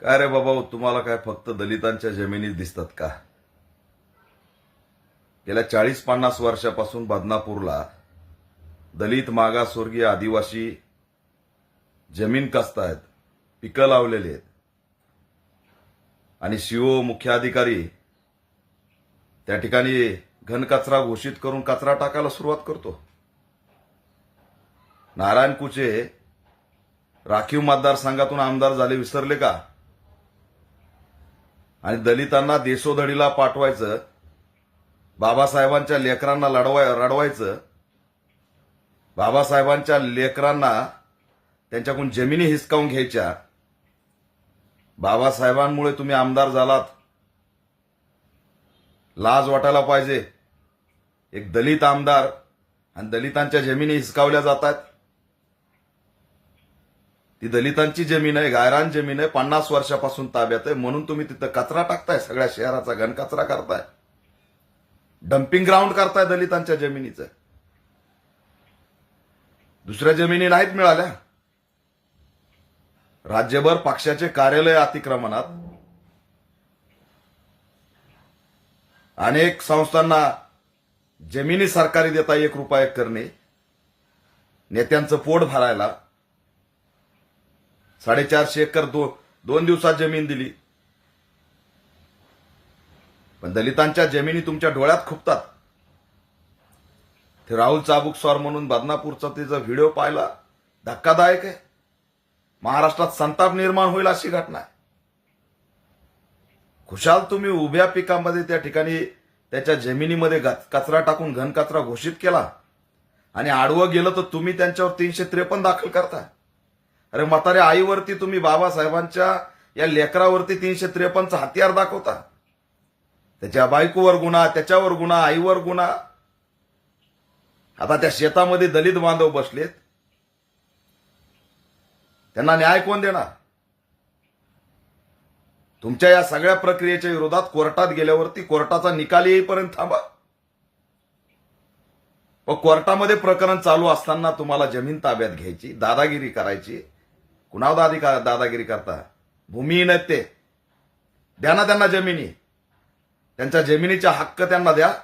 काय रे बाबा तुम्हाला काय फक्त दलितांच्या जमिनी दिसतात का? गेल्या चाळीस पन्नास वर्षापासून बदनापूरला दलित मागासवर्गीय आदिवासी जमीन कसतायत पिकं लावलेली आहेत. आणि सीओ मुख्याधिकारी त्या ठिकाणी घनकचरा घोषित करून कचरा टाकायला सुरुवात करतो. नारायण कुचे राखीव मतदारसंघातून आमदार झाले विसरले का? आणि दलितांना देशोधडीला पाठवायचं बाबासाहेबांच्या लेकरांना लढवाय रडवायचं बाबासाहेबांच्या लेकरांना त्यांच्याकडून जमिनी हिसकावून घ्यायच्या. बाबासाहेबांमुळे तुम्ही आमदार झालात. लाज वाटायला पाहिजे. एक दलित आमदार आणि दलितांच्या जमिनी हिसकावल्या जातात. ती दलितांची जमीन आहे गायरान जमीन आहे पन्नास वर्षापासून ताब्यात आहे. म्हणून तुम्ही तिथं कचरा टाकताय सगळ्या शहराचा घनकचरा करताय. डम्पिंग ग्राउंड करताय दलितांच्या जमिनीचं. दुसऱ्या जमिनी नाहीत मिळाल्या. राज्यभर पक्षाचे कार्यालय अतिक्रमणात. अनेक संस्थांना जमिनी सरकारी देता एक रुपया करणे. नेत्यांचं पोट भरायला. साडेचारशे एकर दो दोन दिवसात जमीन दिली. पण दलितांच्या जमिनी तुमच्या डोळ्यात खुपतात. ते राहुल चाबुकस्वार म्हणून बदनापूरचा तिचा व्हिडिओ पाहिला धक्कादायक आहे. महाराष्ट्रात संताप निर्माण होईल अशी घटना आहे. खुशाल तुम्ही उभ्या पिकामध्ये त्या ठिकाणी त्याच्या जमिनीमध्ये कचरा टाकून घन कचरा घोषित केला. आणि आडवं गेलं तर तुम्ही त्यांच्यावर तीनशे त्रेपन्न दाखल करता. अरे म्हाताऱ्या आईवरती तुम्ही बाबासाहेबांच्या या लेकरावरती तीनशे त्रेपन्नचा हत्यार दाखवता. त्याच्या बायकोवर गुन्हा त्याच्यावर गुन्हा आईवर गुन्हा. आता त्या शेतामध्ये दलित बांधव बसलेत. त्यांना न्याय कोण देणार? तुमच्या या सगळ्या प्रक्रियेच्या विरोधात कोर्टात गेल्यावरती कोर्टाचा निकाल येईपर्यंत थांबा. व कोर्टामध्ये प्रकरण चालू असताना तुम्हाला जमीन ताब्यात घ्यायची दादागिरी करायची कुणावर दादी दादागिरी करता? भूमिहीन आहेत ते. द्या ना त्यांना जमिनी. त्यांच्या जमिनीचा हक्क त्यांना द्या.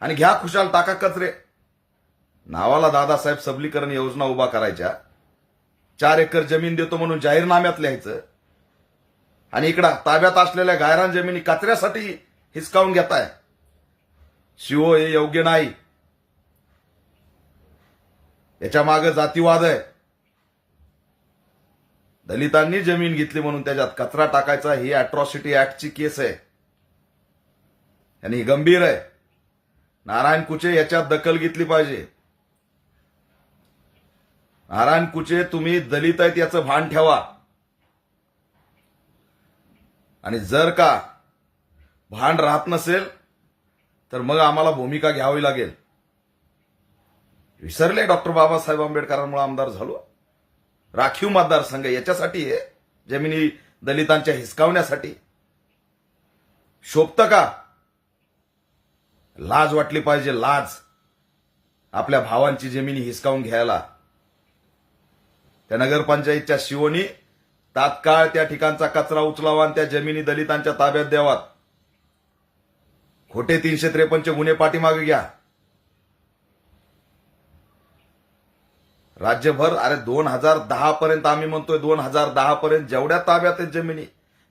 आणि घ्या खुशाल टाका कचरे. नावाला दादासाहेब सबलीकरण योजना उभा करायच्या. चार एकर जमीन देतो म्हणून जाहीरनाम्यात लिहायचं. आणि इकडं ताब्यात असलेल्या गायरान जमिनी कचऱ्यासाठी हिसकावून घेताय. शिवो हे योग्य नाही. याच्या मागे जातीवाद आहे. दलितांनी जमीन घेतली म्हणून त्याच्यात कचरा टाकायचा ही अॅट्रॉसिटी ऍक्टची केस आहे. आणि ही गंभीर आहे. नारायण कुचे याच्यात दखल घेतली पाहिजे. नारायण कुचे तुम्ही दलित आहेत याचं भान ठेवा. आणि जर का भान राहत नसेल तर मग आम्हाला भूमिका घ्यावी लागेल. विसरले डॉक्टर बाबासाहेब आंबेडकरांमुळे आमदार झालो. राखीव मतदारसंघ याच्यासाठी आहे जमिनी दलितांच्या हिसकावण्यासाठी. शोभतं का? लाज वाटली पाहिजे लाज. आपल्या भावांची जमिनी हिसकावून घ्यायला. त्या नगरपंचायतच्या शिवोनी तात्काळ त्या ठिकाणचा कचरा उचलावा आणि त्या जमिनी दलितांच्या ताब्यात द्यावात. खोटे तीनशे त्रेपन्नचे गुन्हे पाठीमागे घ्या. राज्यभर अरे दोन हजार दहा पर्यंत आम्ही म्हणतोय दोन हजार दहा पर्यंत जेवढ्या ताब्यात आहेत जमिनी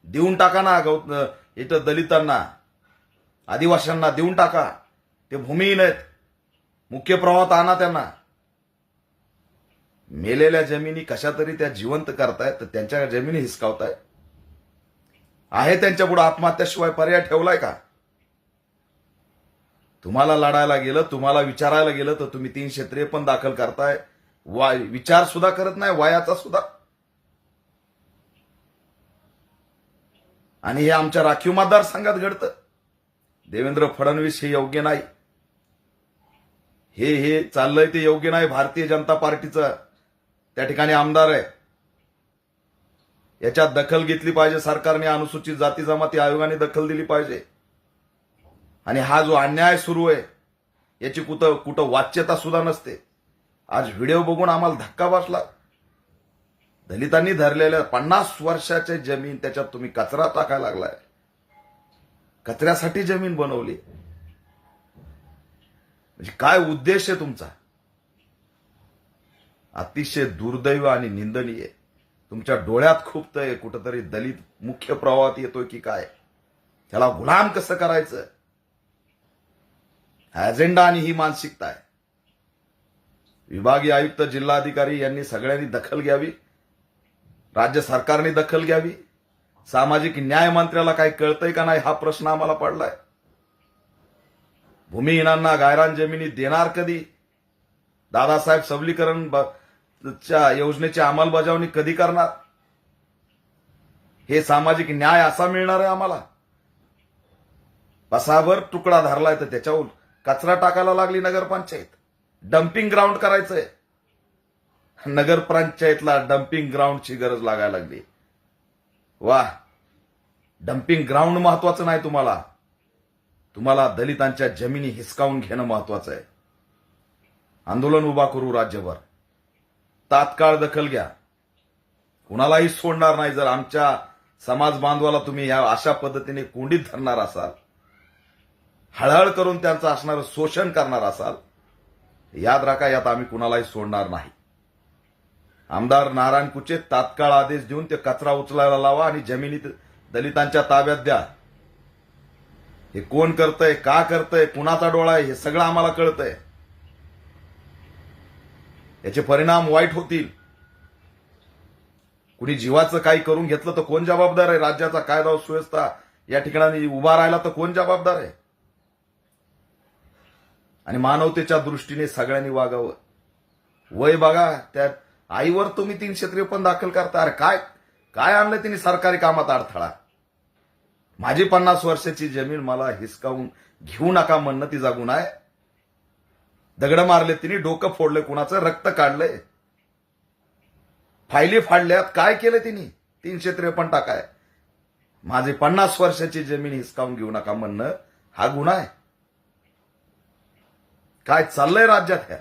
देऊन टाका ना गौत इथं दलितांना आदिवासींना देऊन टाका. ते भूमिहीन आहेत. मुख्य प्रवाहात आणा त्यांना. मेलेल्या जमिनी कशा तरी त्या जिवंत करतायत तर त्यांच्या जमिनी हिसकावताय आहे त्यांच्या पुढे आत्महत्याशिवाय पर्याय ठेवलाय का? तुम्हाला लढायला गेलं तुम्हाला विचारायला गेलं तर तुम्ही तीनशे त्रेपन्न दाखल करताय. वा विचार सुद्धा करत नाही वयाचा सुद्धा. आणि हे आमच्या राखीव मतदारसंघात घडतं. देवेंद्र फडणवीस हे योग्य नाही. हे हे चाललंय ते योग्य नाही. भारतीय जनता पार्टीचं त्या ठिकाणी आमदार आहे. याच्यात दखल घेतली पाहिजे सरकारने अनुसूचित जाती जमाती आयोगाने दखल दिली पाहिजे. आणि हा जो अन्याय सुरू आहे याची कुठं कुठं वाच्यता सुद्धा नसते. आज व्हिडिओ बघून आम्हाला धक्का बसला. दलितांनी धरलेल्या पन्नास वर्षाच्या जमीन त्याच्यात तुम्ही कचरा टाकायला लागलाय. कचऱ्यासाठी जमीन बनवली. म्हणजे काय उद्देश आहे तुमचा? अतिशय दुर्दैव आणि निंदनीय. तुमच्या डोळ्यात खुपतंय कुठंतरी दलित मुख्य प्रवाहात येतोय की काय? त्याला गुलाम कसं करायचं? अजेंडा आणि ही मानसिकता आहे. विभागीय आयुक्त जिल्हाधिकारी यांनी सगळ्यांनी दखल घ्यावी. राज्य सरकारने दखल घ्यावी. सामाजिक न्याय मंत्र्याला काही कळतंय का नाही हा प्रश्न आम्हाला पडलाय. भूमिहीनांना गायरान जमिनी देणार कधी? दादासाहेब सबलीकरण च्या योजनेची अंमलबजावणी कधी करणार? हे सामाजिक न्याय असा मिळणार आहे आम्हाला. बसाभर तुकडा धरलाय तर त्याच्यावर कचरा टाकायला लागली नगरपंचायत. डम्पिंग ग्राउंड करायचंय. नगरपंचायतला डम्पिंग ग्राउंडची गरज लागायला लागली. वा डम्पिंग ग्राउंड महत्वाचं नाही तुम्हाला. तुम्हाला दलितांच्या जमिनी हिसकावून घेणं महत्वाचं आहे. आंदोलन उभा करू राज्यभर. तात्काळ दखल घ्या. कुणालाही सोडणार नाही जर आमच्या समाज बांधवाला तुम्ही या अशा पद्धतीने कोंडीत धरणार असाल. हळहळ करून त्यांचं असणारं शोषण करणार असाल. याद राखा यात आम्ही कुणालाही सोडणार नाही. आमदार नारायण कुचे तात्काळ आदेश देऊन ते कचरा उचलायला लावा आणि जमिनीत दलितांच्या ताब्यात द्या. हे कोण करतंय का करतंय कुणाचा डोळा आहे हे सगळं आम्हाला कळतंय. याचे परिणाम वाईट होतील. कुणी जीवाचं काही करून घेतलं तर कोण जबाबदार आहे? राज्याचा कायदा सुव्यवस्था या ठिकाणी उभा राहिला तर कोण जबाबदार आहे? आणि मानवतेच्या दृष्टीने सगळ्यांनी वागावं. वय बघा त्यात आईवर तुम्ही तीनशे त्रेपन्न दाखल करता. अरे काय काय आणलं तिने सरकारी कामात अडथळा? माझी पन्नास वर्षाची जमीन मला हिसकावून घेऊ नका म्हणणं ती जागून आहे. दगड मारले तिने डोकं फोडलं कुणाचं रक्त काढलंय. फायली फाडल्यात काय केलं तिने? तीनशे त्रेपन्न टाकाय. माझी पन्नास वर्षाची जमीन हिसकावून घेऊ नका म्हणणं हा गुन्हा आहे. काय चाललंय राज्यात ह्या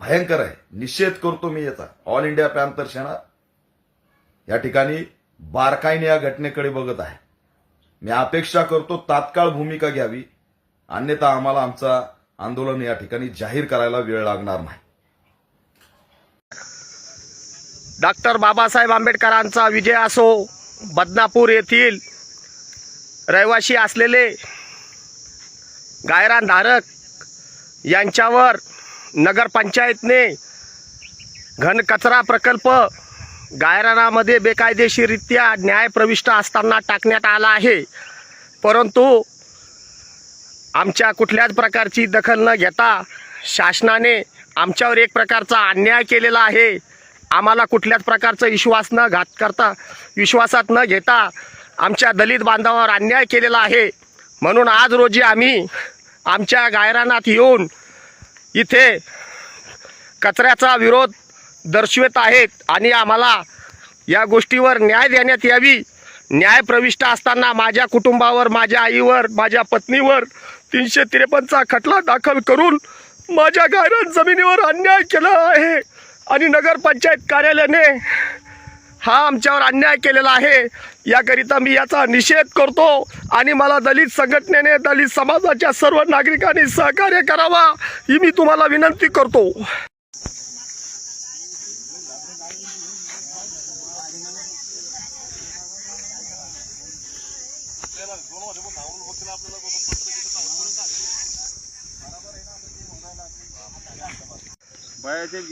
भयंकर आहे. निषेध करतो मी याचा. ऑल इंडिया पॅन्थर सेना या ठिकाणी बारकाईने या घटनेकडे बघत आहे. मी अपेक्षा करतो तात्काळ भूमिका घ्यावी. अन्यथा आम्हाला आमचा आंदोलन या ठिकाणी जाहीर करायला वेळ लागणार नाही. डॉक्टर बाबासाहेब आंबेडकरांचा विजय असो बदनापूर येथील रहिवासी असलेले गायरान धारक यांच्यावर नगरपंचायतने घनकचरा प्रकल्प गायरानामध्ये बेकायदेशीररित्या न्यायप्रविष्ट असताना टाकण्यात आला आहे. परंतु आमच्या कुठल्याच प्रकारची दखल न घेता शासनाने आमच्यावर एक प्रकारचा अन्याय केलेला आहे. आम्हाला कुठल्याच प्रकारचा विश्वास न घात करता विश्वासात न घेता आमच्या दलित बांधवावर अन्याय केलेला आहे. म्हणून आज रोजी आम्ही आमच्या गायरानात येऊन इथे कचऱ्याचा विरोध दर्शवित आहेत आणि आम्हाला या गोष्टीवर न्याय देण्यात यावी. न्याय प्रविष्ट असताना माझ्या कुटुंबावर माझ्या आईवर माझ्या पत्नीवर तीनशे त्रेपन्नचा खटला दाखल करून माझ्या गायरान जमिनीवर अन्याय केला आहे आणि नगरपंचायत कार्यालयाने हा आमच्यावर अन्याय केलेला आहे. याकरिता मी याचा निषेध करतो आणि मला दलित संघटनेने दलित समाजाच्या सर्व नागरिकांनी सहकार्य करावा ही मी तुम्हाला विनंती करतो.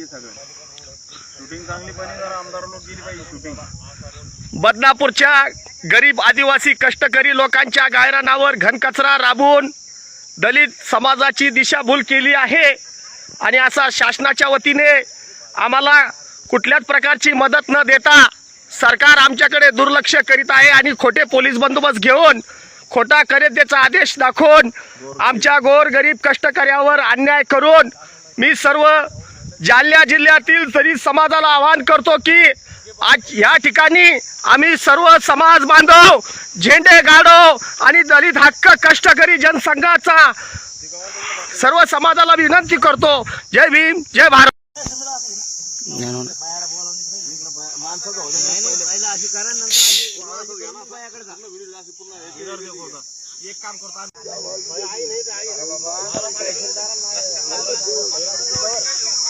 सगळं. शूटिंग चांगली पाहिजे जरा आमदार लोक गेली पाहिजे शूटिंग बदनापूरच्या गरीब आदिवासी कष्टकरी लोकांच्या गायरानावर घनकचरा राबवून दलित समाजाची दिशाभूल केली आहे. आणि असा शासनाच्या वतीने आम्हाला कुठल्याच प्रकारची मदत न देता सरकार आमच्याकडे दुर्लक्ष करीत आहे आणि खोटे पोलीस बंदोबस्त घेऊन खोटा खरेदीचा आदेश दाखवून आमच्या गोरगरीब कष्टकऱ्यावर अन्याय करून मी सर्व जालना जिल्ह्यातील तरी समाजाला आवाहन करतो की आज या ठिकाणी आम्ही सर्व समाज बांधव झेंडे गाडो आणि दलित हक्क कष्टकरी जनसंघाचा सर्व समाजाला विनंती करतो. जय भीम जय भारत.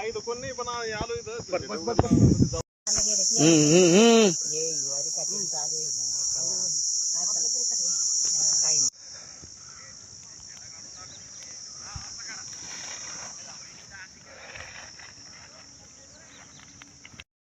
ಐದು ಕೊನ್ನಿ ಬಸ್ ಬಸ್ ಬಸ್